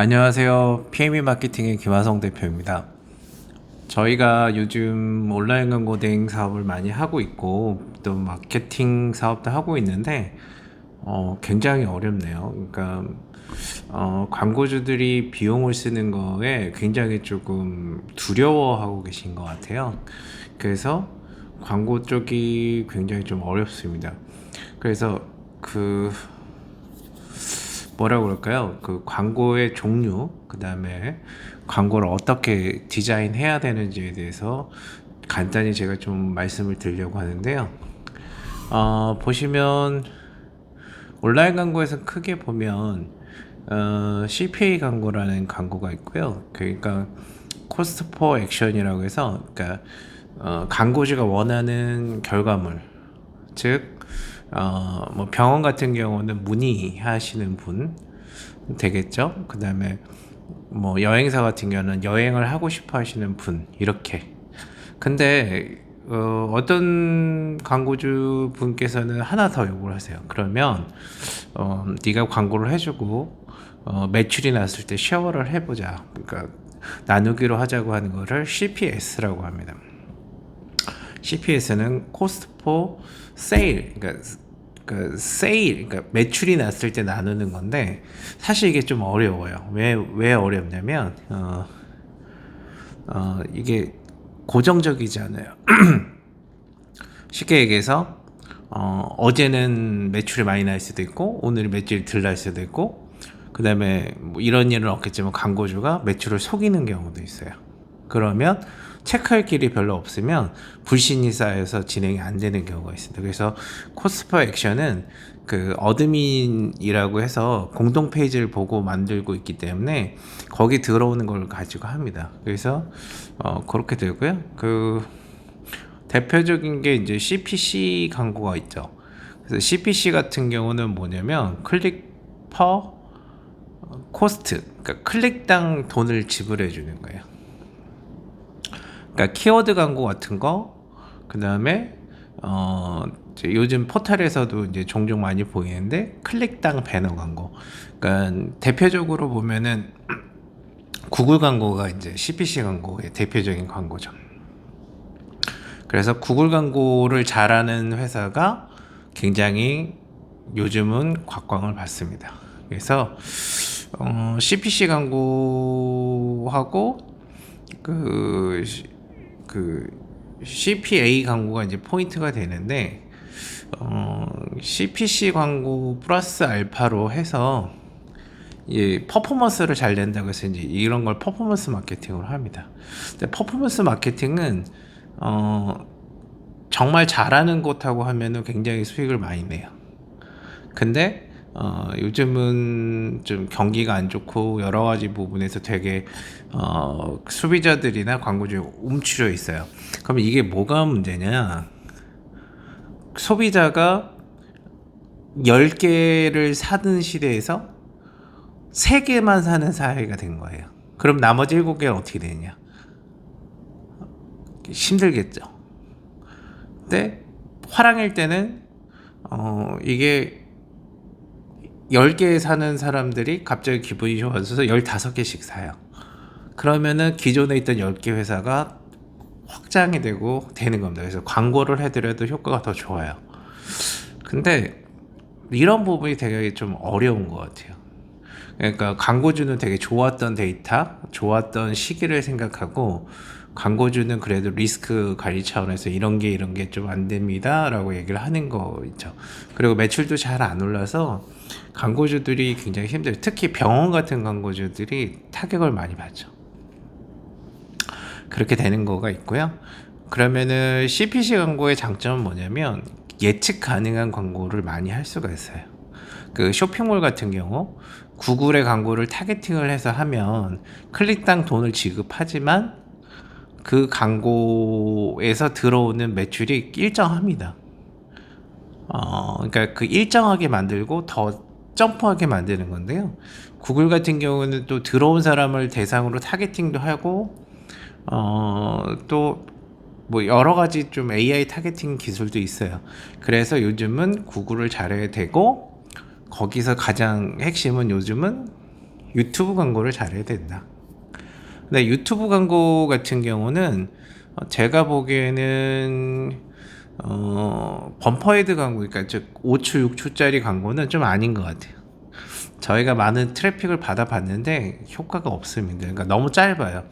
안녕하세요. PME 마케팅의 김하성 대표입니다. 저희가 요즘 온라인 광고 대행 사업을 많이 하고 있고 또 마케팅 사업도 하고 있는데 어, 굉장히 어렵네요. 그러니까 어, 광고주들이 비용을 쓰는 거에 굉장히 조금 두려워하고 계신 것 같아요. 그래서 광고 쪽이 굉장히 좀 어렵습니다. 그래서 그 뭐라 그럴까요? 그 광고의 종류, 그 다음에 광고를 어떻게 디자인해야 되는지에 대해서 간단히 제가 좀 말씀을 드리려고 하는데요. 어, 보시면 온라인 광고에서 크게 보면 어, CPA 광고라는 광고가 있고요. 그러니까 코스트 포 액션이라고 해서 그러니까 어, 광고주가 원하는 결과물, 즉 어, 뭐 병원 같은 경우는 문의하시는 분 되겠죠. 그 다음에 뭐 여행사 같은 경우는 여행을 하고 싶어 하시는 분 이렇게. 근데 어, 어떤 광고주 분께서는 하나 더 요구를 하세요. 그러면 어, 네가 광고를 해주고 어, 매출이 났을 때 쉐어를 해보자. 그러니까 나누기로 하자고 하는 거를 CPS라고 합니다. CPS는 포 세일 그러니까 그 세일 그러니까 매출이 났을 때 나누는 건데 사실 이게 좀 어려워요. 왜왜 어렵냐면 어, 어 이게 고정적이지 않아요. 쉽게 얘기해서 어, 어제는 매출이 많이 날 수도 있고 오늘 매출이 덜 날 수도 있고 그 다음에 뭐 이런 일은 없겠지만 광고주가 매출을 속이는 경우도 있어요. 그러면 체크할 길이 별로 없으면 불신이 쌓여서 진행이 안 되는 경우가 있습니다. 그래서 코스퍼 액션은 그 어드민이라고 해서 공동 페이지를 보고 만들고 있기 때문에 거기 들어오는 걸 가지고 합니다. 그래서 어 그렇게 되고요. 그 대표적인 게 이제 CPC 광고가 있죠. 그래서 CPC 같은 경우는 뭐냐면 클릭 퍼 코스트, 그러니까 클릭당 돈을 지불해 주는 거예요. 그러니까 키워드 광고 같은 거, 그 다음에 어 요즘 포털에서도 이제 종종 많이 보이는데 클릭당 배너 광고. 그러니까 대표적으로 보면은 구글 광고가 이제 CPC 광고의 대표적인 광고죠. 그래서 구글 광고를 잘하는 회사가 굉장히 요즘은 곽광을 받습니다. 그래서 어, CPC 광고하고 그, 그 CPA 광고가 이제 포인트가 되는데 어, CPC 광고 플러스 알파로 해서 예, 퍼포먼스를 잘 낸다고 해서 이제 이런 걸 퍼포먼스 마케팅으로 합니다. 근데 퍼포먼스 마케팅은 어, 정말 잘하는 곳하고 하면은 굉장히 수익을 많이 내요. 근데 어, 요즘은 좀 경기가 안 좋고 여러 가지 부분에서 되게 어, 소비자들이나 광고주에 움츠려 있어요. 그럼 이게 뭐가 문제냐? 소비자가 10개를 사는 시대에서 3개만 사는 사회가 된 거예요. 그럼 나머지 7개는 어떻게 되냐? 힘들겠죠. 근데 화랑일 때는 어, 이게 10개 사는 사람들이 갑자기 기분이 좋아져서 15개씩 사요. 그러면은 기존에 있던 10개 회사가 확장이 되고 되는 겁니다. 그래서 광고를 해드려도 효과가 더 좋아요. 근데 이런 부분이 되게 좀 어려운 것 같아요. 그러니까 광고주는 되게 좋았던 데이터, 좋았던 시기를 생각하고 광고주는 그래도 리스크 관리 차원에서 이런 게 이런 게 좀 안 됩니다라고 얘기를 하는 거 있죠. 그리고 매출도 잘 안 올라서 광고주들이 굉장히 힘들어요. 특히 병원 같은 광고주들이 타격을 많이 받죠. 그렇게 되는 거가 있고요. 그러면은 CPC 광고의 장점은 뭐냐면 예측 가능한 광고를 많이 할 수가 있어요. 그 쇼핑몰 같은 경우 구글의 광고를 타겟팅을 해서 하면 클릭당 돈을 지급하지만 그 광고에서 들어오는 매출이 일정합니다. 어, 그러니까 그 일정하게 만들고 더 점프하게 만드는 건데요. 구글 같은 경우는 또 들어온 사람을 대상으로 타겟팅도 하고, 어, 또, 뭐 여러 가지 좀 AI 타겟팅 기술도 있어요. 그래서 요즘은 구글을 잘해야 되고, 거기서 가장 핵심은 요즘은 유튜브 광고를 잘해야 된다. 근데 유튜브 광고 같은 경우는 어, 제가 보기에는 어, 범퍼헤드 광고, 그러니까 즉 5초, 6초짜리 광고는 좀 아닌 것 같아요. 저희가 많은 트래픽을 받아봤는데 효과가 없습니다. 그러니까 너무 짧아요.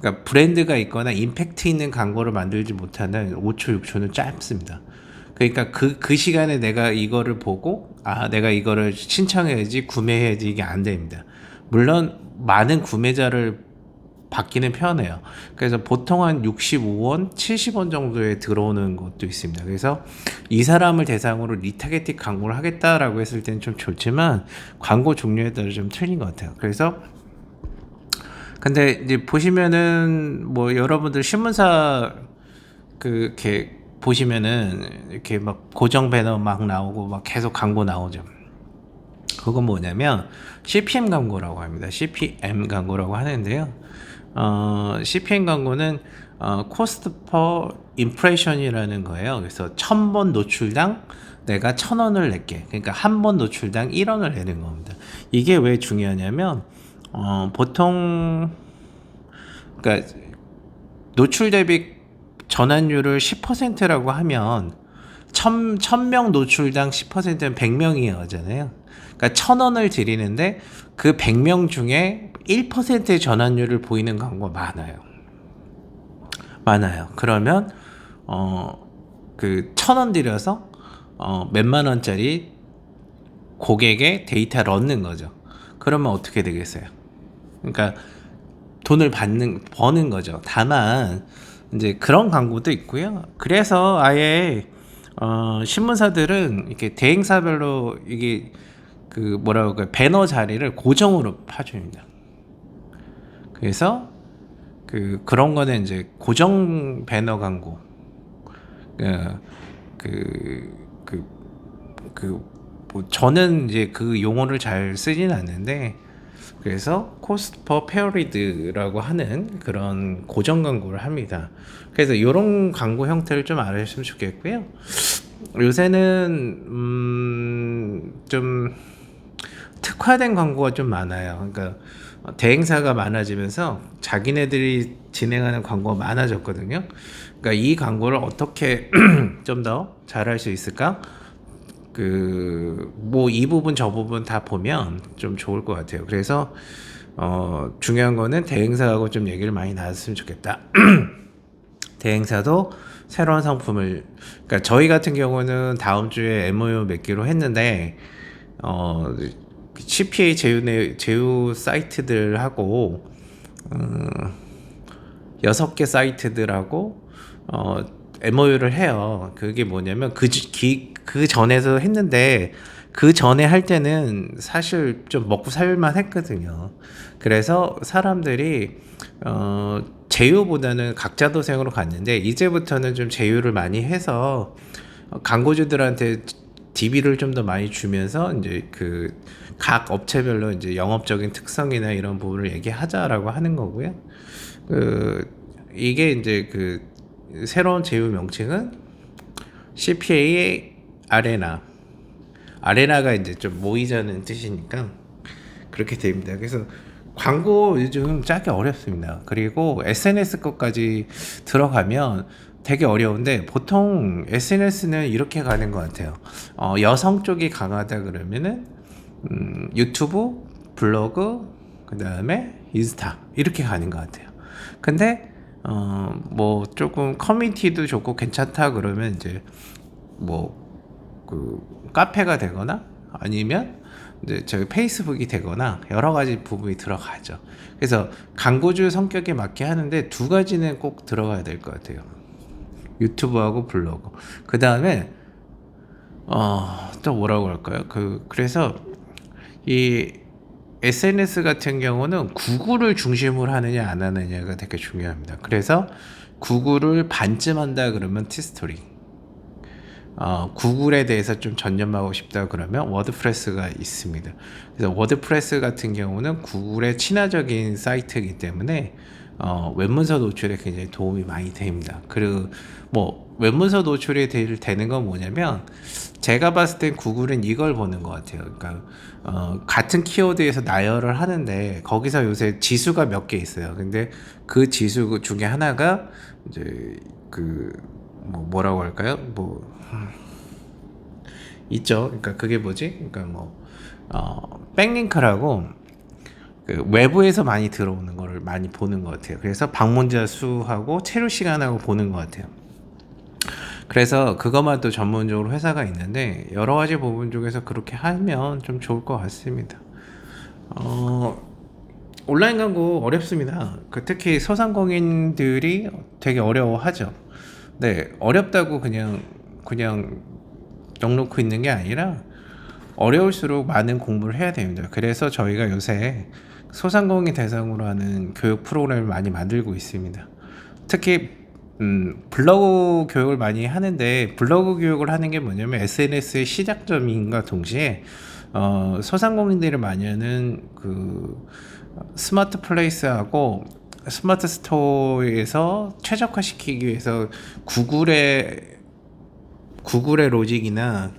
그러니까 브랜드가 있거나 임팩트 있는 광고를 만들지 못하는 5초, 6초는 짧습니다. 그러니까 그, 그 시간에 내가 이거를 보고, 아, 내가 이거를 신청해야지, 구매해야지, 이게 안 됩니다. 물론, 많은 구매자를 받기는 편해요. 그래서 보통 한 65원, 70원 정도에 들어오는 것도 있습니다. 그래서 이 사람을 대상으로 리타겟팅 광고를 하겠다라고 했을 때는 좀 좋지만 광고 종류에 따라 좀 틀린 것 같아요. 그래서 근데 이제 보시면은 뭐 여러분들 신문사 그렇게 보시면은 이렇게 막 고정 배너 막 나오고 막 계속 광고 나오죠. 그건 뭐냐면 CPM 광고라고 합니다. CPM 광고라고 하는데요. 어, CPM 광고는 어, 코스트 퍼 임프레션이라는 거예요. 그래서 천 번 노출당 내가 천 원을 낼게. 그러니까 한 번 노출당 1원을 내는 겁니다. 이게 왜 중요하냐면 어, 보통 그러니까 노출 대비 전환율을 10%라고 하면 천, 천 명 노출당 10%는 100명이잖아요. 그러니까 천 원을 드리는데 그 100명 중에 1%의 전환율을 보이는 광고가 많아요. 많아요. 그러면 어 그 천 원 들여서 어 몇만 원짜리 고객의 데이터를 얻는 거죠. 그러면 어떻게 되겠어요? 그러니까 돈을 받는 버는 거죠. 다만 이제 그런 광고도 있고요. 그래서 아예 어 신문사들은 이렇게 대행사별로 이게 그 뭐라고 그 배너 자리를 고정으로 파줍니다. 그래서 그 그런 거는 이제 고정 배너 광고 그그그 그, 그, 뭐 저는 이제 그 용어를 잘 쓰진 않는데 그래서 코스퍼 페어리드라고 하는 그런 고정 광고를 합니다. 그래서 이런 광고 형태를 좀 알아주시면 좋겠고요. 요새는 음좀 특화된 광고가 좀 많아요. 그러니까 대행사가 많아지면서 자기네들이 진행하는 광고가 많아졌거든요. 그러니까 이 광고를 어떻게 좀 더 잘할 수 있을까? 그 뭐 이 부분 저 부분 다 보면 좀 좋을 것 같아요. 그래서 어 중요한 거는 대행사하고 좀 얘기를 많이 나눴으면 좋겠다. 대행사도 새로운 상품을 그러니까 저희 같은 경우는 다음 주에 MOU 맺기로 했는데 어 CPA 제휴 제휴 사이트들하고 음, 여섯 개 사이트들하고 어, MOU를 해요. 그게 뭐냐면 그, 기, 그 전에서 했는데 그 전에 할 때는 사실 좀 먹고 살만 했거든요. 그래서 사람들이 어, 제휴보다는 각자 도생으로 갔는데 이제부터는 좀 제휴를 많이 해서 광고주들한테 DB를 좀 더 많이 주면서 이제 그 각 업체별로 이제 영업적인 특성이나 이런 부분을 얘기하자라고 하는 거고요. 그 이게 이제 그 새로운 제휴 명칭은 CPA 아레나. 아레나가 이제 좀 모이자는 뜻이니까 그렇게 됩니다. 그래서 광고 요즘 짜기 어렵습니다. 그리고 SNS 것까지 들어가면 되게 어려운데 보통 SNS는 이렇게 가는 것 같아요. 어, 여성 쪽이 강하다 그러면은 음, 유튜브, 블로그, 그 다음에 인스타 이렇게 가는 것 같아요. 근데 어, 뭐 조금 커뮤니티도 좋고 괜찮다 그러면 이제 뭐 그 카페가 되거나 아니면 이제 저희 페이스북이 되거나 여러 가지 부분이 들어가죠. 그래서 광고주 성격에 맞게 하는데 두 가지는 꼭 들어가야 될 것 같아요. 유튜브하고 블로그. 그 다음에 어 또 뭐라고 할까요? 그 그래서 이 SNS 같은 경우는 구글을 중심으로 하느냐 안 하느냐가 되게 중요합니다. 그래서 구글을 반쯤 한다 그러면 티스토리. 어, 구글에 대해서 좀 전념하고 싶다 그러면 워드프레스가 있습니다. 그래서 워드프레스 같은 경우는 구글의 친화적인 사이트이기 때문에 어, 웹문서 노출에 굉장히 도움이 많이 됩니다. 그리고 뭐 웹문서 노출이 될, 되는 건 뭐냐면 제가 봤을 땐 구글은 이걸 보는 것 같아요. 그러니까 어, 같은 키워드에서 나열을 하는데 거기서 요새 지수가 몇 개 있어요. 근데 그 지수 중에 하나가 이제 그뭐 뭐라고 할까요? 뭐 있죠. 그러니까 그게 뭐지? 그러니까 뭐 어, 백링크라고 그 외부에서 많이 들어오는 거를 많이 보는 것 같아요. 그래서 방문자 수하고 체류 시간하고 보는 것 같아요. 그래서 그것만 또 전문적으로 회사가 있는데 여러 가지 부분 중에서 그렇게 하면 좀 좋을 것 같습니다. 어, 온라인 광고 어렵습니다. 그 특히 소상공인들이 되게 어려워하죠. 네, 어렵다고 그냥 그냥 넉놓고 있는 게 아니라 어려울수록 많은 공부를 해야 됩니다. 그래서 저희가 요새 소상공인 대상으로 하는 교육 프로그램을 많이 만들고 있습니다. 특히 음, 블로그 교육을 많이 하는데 블로그 교육을 하는 게 뭐냐면 SNS의 시작점인가 동시에 어, 소상공인들이 많이 하는 그 스마트 플레이스하고 스마트 스토어에서 최적화시키기 위해서 구글의 구글의 로직이나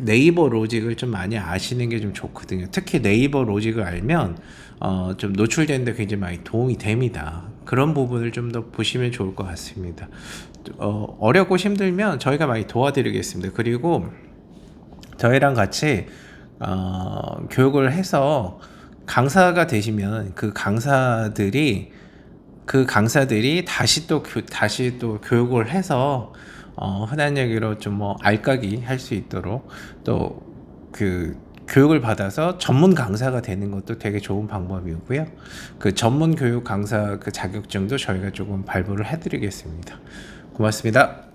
네이버 로직을 좀 많이 아시는 게 좀 좋거든요. 특히 네이버 로직을 알면 어, 좀 노출되는 데 굉장히 많이 도움이 됩니다. 그런 부분을 좀 더 보시면 좋을 것 같습니다. 어, 어렵고 힘들면 저희가 많이 도와드리겠습니다. 그리고 저희랑 같이 어, 교육을 해서 강사가 되시면 그 강사들이 그 강사들이 다시 또 교, 다시 또 교육을 해서 어, 흔한 얘기로 좀 뭐 알까기 할 수 있도록 또그 교육을 받아서 전문 강사가 되는 것도 되게 좋은 방법이고요. 그 전문 교육 강사 그 자격증도 저희가 조금 발부를 해드리겠습니다. 고맙습니다.